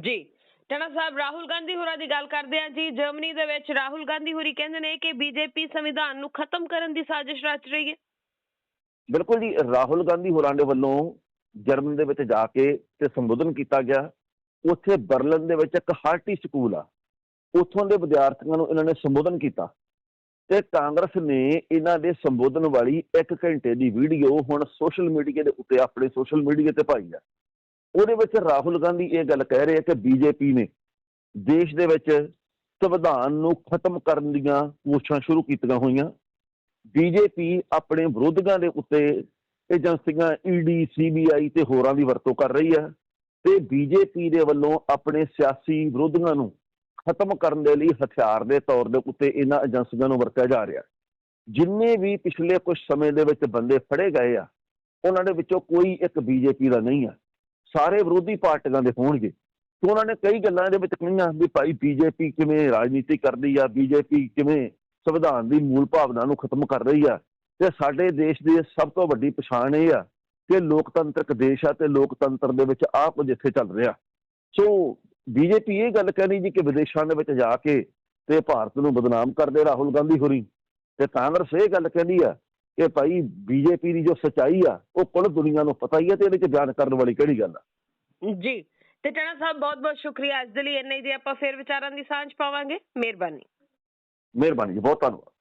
ਜੀ। ਟਣਾ ਸਾਹਿਬ ਰਾਹੁਲ ਗਾਂਧੀ ਹੋਰਾਂ ਦੀ ਗੱਲ ਕਰਦੇ ਆ ਜੀ। ਜਰਮਨੀ ਦੇ ਵਿੱਚ ਰਾਹੁਲ ਗਾਂਧੀ ਹੋਰੀ ਕਹਿੰਦੇ ਨੇ ਕਿ ਬੀਜੇਪੀ ਸੰਵਿਧਾਨ ਨੂੰ ਖਤਮ ਕਰਨ ਦੀ ਸਾਜ਼ਿਸ਼ ਰਚ ਰਹੀ ਹੈ। ਬਿਲਕੁਲ ਜੀ, ਰਾਹੁਲ ਗਾਂਧੀ ਹੋਰਾਂ ਦੇ ਵੱਲੋਂ ਜਰਮਨ ਦੇ ਵਿੱਚ ਜਾ ਕੇ ਤੇ ਸੰਬੋਧਨ ਕੀਤਾ ਗਿਆ। ਉੱਥੇ ਬਰਲਿਨ ਦੇ ਵਿੱਚ ਇੱਕ ਹਾਰਟੀ ਸਕੂਲ ਆ। ਉੱਥੋਂ ਦੇ ਵਿਦਿਆਰਥੀਆਂ ਨੂੰ ਇਹਨਾਂ ਨੇ ਸੰਬੋਧਨ ਕੀਤਾ। ਤੇ ਕਾਂਗਰਸ ਨੇ ਇਹਨਾਂ ਦੇ ਸੰਬੋਧਨ ਵਾਲੀ 1 ਘੰਟੇ ਦੀ ਵੀਡੀਓ ਹੁਣ ਸੋਸ਼ਲ ਮੀਡੀਆ ਦੇ ਉੱਤੇ, ਆਪਣੇ ਸੋਸ਼ਲ ਮੀਡੀਆ ਤੇ ਪਾਈ ਆ। ਉਹਦੇ ਵਿੱਚ ਰਾਹੁਲ ਗਾਂਧੀ ਇਹ ਗੱਲ ਕਹਿ ਰਹੇ ਆ ਕਿ ਬੀਜੇਪੀ ਨੇ ਦੇਸ਼ ਦੇ ਵਿੱਚ ਸੰਵਿਧਾਨ ਨੂੰ ਖਤਮ ਕਰਨ ਦੀਆਂ ਕੋਸ਼ਿਸ਼ਾਂ ਸ਼ੁਰੂ ਕੀਤੀਆਂ ਹੋਈਆਂ। ਬੀਜੇਪੀ ਆਪਣੇ ਵਿਰੋਧੀਆਂ ਦੇ ਉੱਤੇ ਏਜੰਸੀਆਂ ਈਡੀ ਸੀਬੀਆਈ ਤੇ ਹੋਰਾਂ ਦੀ ਵਰਤੋਂ ਕਰ ਰਹੀ ਹੈ ਤੇ ਬੀਜੇਪੀ ਦੇ ਵੱਲੋਂ ਆਪਣੇ ਸਿਆਸੀ ਵਿਰੋਧੀਆਂ ਨੂੰ ਖਤਮ ਕਰਨ ਦੇ ਲਈ ਹਥਿਆਰ ਦੇ ਤੌਰ ਦੇ ਉੱਤੇ ਇਹਨਾਂ ਏਜੰਸੀਆਂ ਨੂੰ ਵਰਤਿਆ ਜਾ ਰਿਹਾ। ਜਿੰਨੇ ਵੀ ਪਿਛਲੇ ਕੁਝ ਸਮੇਂ ਦੇ ਵਿੱਚ ਬੰਦੇ ਫੜੇ ਗਏ ਆ, ਉਹਨਾਂ ਦੇ ਵਿੱਚੋਂ ਕੋਈ ਇੱਕ ਬੀਜੇਪੀ ਦਾ ਨਹੀਂ ਆ। ਸਾਰੇ ਵਿਰੋਧੀ ਪਾਰਟੀਆਂ ਦੇ ਹੋਣਗੇ। ਤੇ ਉਹਨਾਂ ਨੇ ਕਈ ਗੱਲਾਂ ਦੇ ਵਿੱਚ ਕਹੀਆਂ ਵੀ ਭਾਈ ਬੀਜੇਪੀ ਕਿਵੇਂ ਰਾਜਨੀਤੀ ਕਰਦੀ ਆ, ਬੀਜੇਪੀ ਕਿਵੇਂ ਸੰਵਿਧਾਨ ਦੀ ਮੂਲ ਭਾਵਨਾ ਨੂੰ ਖਤਮ ਕਰ ਰਹੀ ਆ। ਤੇ ਸਾਡੇ ਦੇਸ਼ ਦੀ ਸਭ ਤੋਂ ਵੱਡੀ ਪਛਾਣ ਇਹ ਆ ਕਿ ਲੋਕਤੰਤਰਕ ਦੇਸ਼ ਆ ਤੇ ਲੋਕਤੰਤਰ ਦੇ ਵਿੱਚ ਆਹ ਕੁਝ ਇੱਥੇ ਚੱਲ ਰਿਹਾ। ਸੋ ਬੀਜੇਪੀ ਇਹ ਗੱਲ ਕਹਿੰਦੀ ਜੀ ਕਿ ਵਿਦੇਸ਼ਾਂ ਦੇ ਵਿੱਚ ਜਾ ਕੇ ਤੇ ਭਾਰਤ ਨੂੰ ਬਦਨਾਮ ਕਰਦੇ ਰਾਹੁਲ ਗਾਂਧੀ ਹੋਰੀ। ਤੇ ਕਾਂਗਰਸ ਇਹ ਗੱਲ ਕਹਿੰਦੀ ਆ ਕਿ ਭਾਈ ਬੀਜੇਪੀ ਦੀ ਜੋ ਸਚਾਈ ਆ ਉਹ ਕੁੱਲ ਦੁਨੀਆ ਨੂੰ ਪਤਾ ਹੀ ਆ ਤੇ ਇਹਦੇ ਚ ਬਿਆਨ ਕਰਨ ਵਾਲੀ ਕਿਹੜੀ ਗੱਲ ਆ? ਜੀ ਤੇ ਟਣਾ ਸਾਹਿਬ ਬਹੁਤ ਬਹੁਤ ਸ਼ੁਕਰੀਆ। ਅੱਜ ਦੇ ਲਈ ਇੰਨੇ ਹੀ ਦੀ ਆਪਾਂ ਫਿਰ ਵਿਚਾਰਾਂ ਦੀ ਸਾਂਝ ਪਾਵਾਂਗੇ। ਮਿਹਰਬਾਨੀ। ਮਿਹਰਬਾਨੀ ਜੀ ਬਹੁਤ ਧੰਨਵਾਦ।